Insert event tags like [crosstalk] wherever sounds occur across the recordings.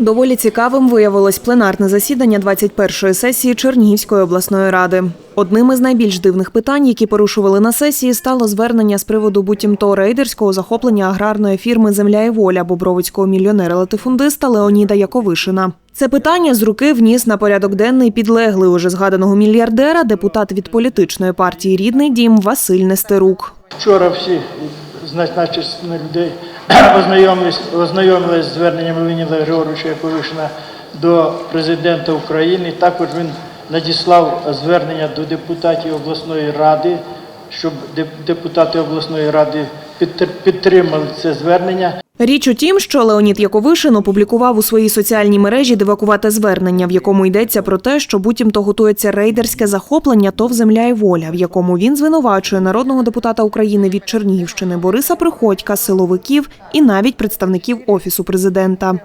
Доволі цікавим виявилось пленарне засідання 21-ї сесії Чернігівської обласної ради. Одним із найбільш дивних питань, які порушували на сесії, стало звернення з приводу буцімто рейдерського захоплення аграрної фірми Земля і воля бобровицького мільйонера-латифундиста Леоніда Яковишина. Це питання з руки вніс на порядок денний підлеглий уже згаданого мільярдера, депутат від політичної партії Рідний дім Василь Нестерук. Вчора всі значна частина людей [clears throat] ознайомились з зверненням Леоніда Григоровича Яковишина до президента України. Також він надіслав звернення до депутатів обласної ради, щоб депутати обласної ради підтримали це звернення. Річ у тім, що Леонід Яковишин опублікував у своїй соціальній мережі дивакувате звернення, в якому йдеться про те, що буцімто готується рейдерське захоплення ТОВ «Земля і воля», в якому він звинувачує народного депутата України від Чернігівщини Бориса Приходька, силовиків і навіть представників офісу президента.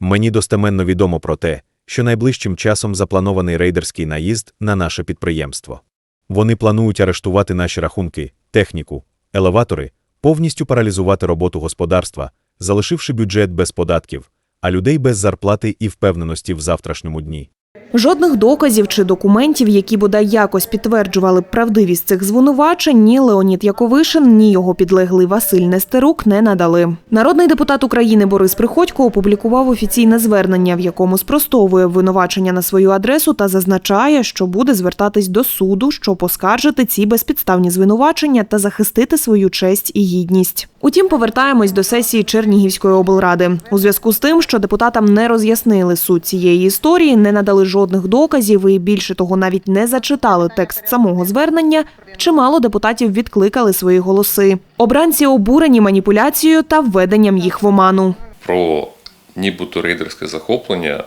Мені достеменно відомо про те, що найближчим часом запланований рейдерський наїзд на наше підприємство. Вони планують арештувати наші рахунки, техніку, елеватори, повністю паралізувати роботу господарства, залишивши бюджет без податків, а людей без зарплати і впевненості в завтрашньому дні. Жодних доказів чи документів, які бодай якось підтверджували правдивість цих звинувачень, ні Леонід Яковишин, ні його підлеглий Василь Нестерук не надали. Народний депутат України Борис Приходько опублікував офіційне звернення, в якому спростовує обвинувачення на свою адресу та зазначає, що буде звертатись до суду, щоб поскаржити ці безпідставні звинувачення та захистити свою честь і гідність. Утім, повертаємось до сесії Чернігівської облради. У зв'язку з тим, що депутатам не роз'яснили суть цієї історії, не надали жодних доказів і більше того, навіть не зачитали текст самого звернення. Чимало депутатів відкликали свої голоси. Обранці обурені маніпуляцією та введенням їх в оману. про нібито рейдерське захоплення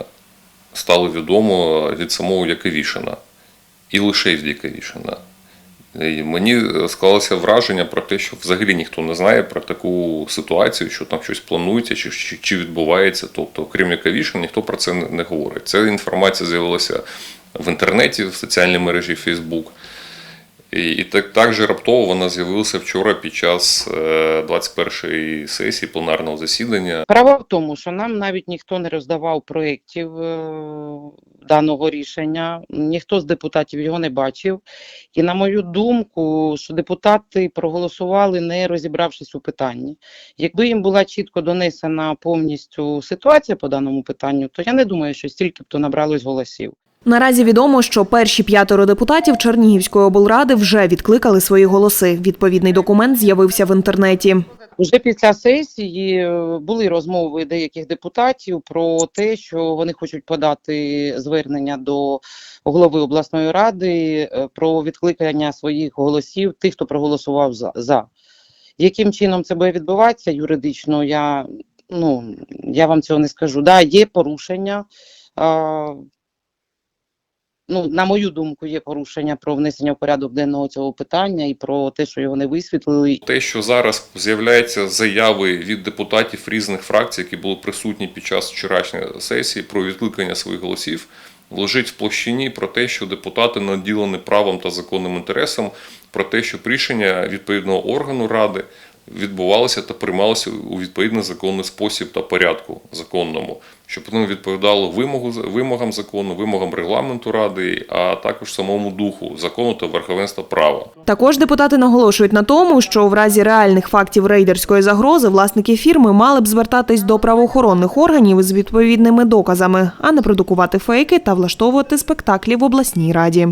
стало відомо від самого Яковішина. І лише від Яковішина. І мені склалося враження про те, що взагалі ніхто не знає про таку ситуацію, що там щось планується чи, чи, чи відбувається. Тобто, крім Яковішина, ніхто про це не, не говорить. Ця інформація з'явилася в інтернеті, в соціальній мережі Facebook. І, і так, так же раптово вона з'явилася вчора під час е, 21-ї сесії пленарного засідання. Справа в тому, що нам навіть ніхто не роздавав проєктів е, даного рішення, ніхто з депутатів його не бачив. І на мою думку, що депутати проголосували, не розібравшись у питанні. Якби їм була чітко донесена повністю ситуація по даному питанню, то я не думаю, що стільки б то набралось голосів. Наразі відомо, що перші п'ятеро депутатів Чернігівської облради вже відкликали свої голоси. Відповідний документ з'явився в інтернеті. Уже після сесії е, були розмови деяких депутатів про те, що вони хочуть подати звернення до голови обласної ради е, про відкликання своїх голосів, тих, хто проголосував за. за. Яким чином це буде відбуватися юридично, я, ну, я вам цього не скажу. Да, є порушення. Ну, на мою думку, є порушення про внесення в порядок денного цього питання і про те, що його не висвітлили. Те, що зараз з'являються заяви від депутатів різних фракцій, які були присутні під час вчорашньої сесії про відкликання своїх голосів, лежить в площині про те, що депутати наділені правом та законним інтересом, про те, щоб рішення відповідного органу ради відбувалося та приймалося у відповідний законний спосіб та порядку законному, щоб воно відповідало вимогу, вимогам закону, вимогам регламенту ради, а також самому духу закону та верховенства права. Також депутати наголошують на тому, що в разі реальних фактів рейдерської загрози власники фірми мали б звертатись до правоохоронних органів з відповідними доказами, а не продукувати фейки та влаштовувати спектаклі в обласній раді.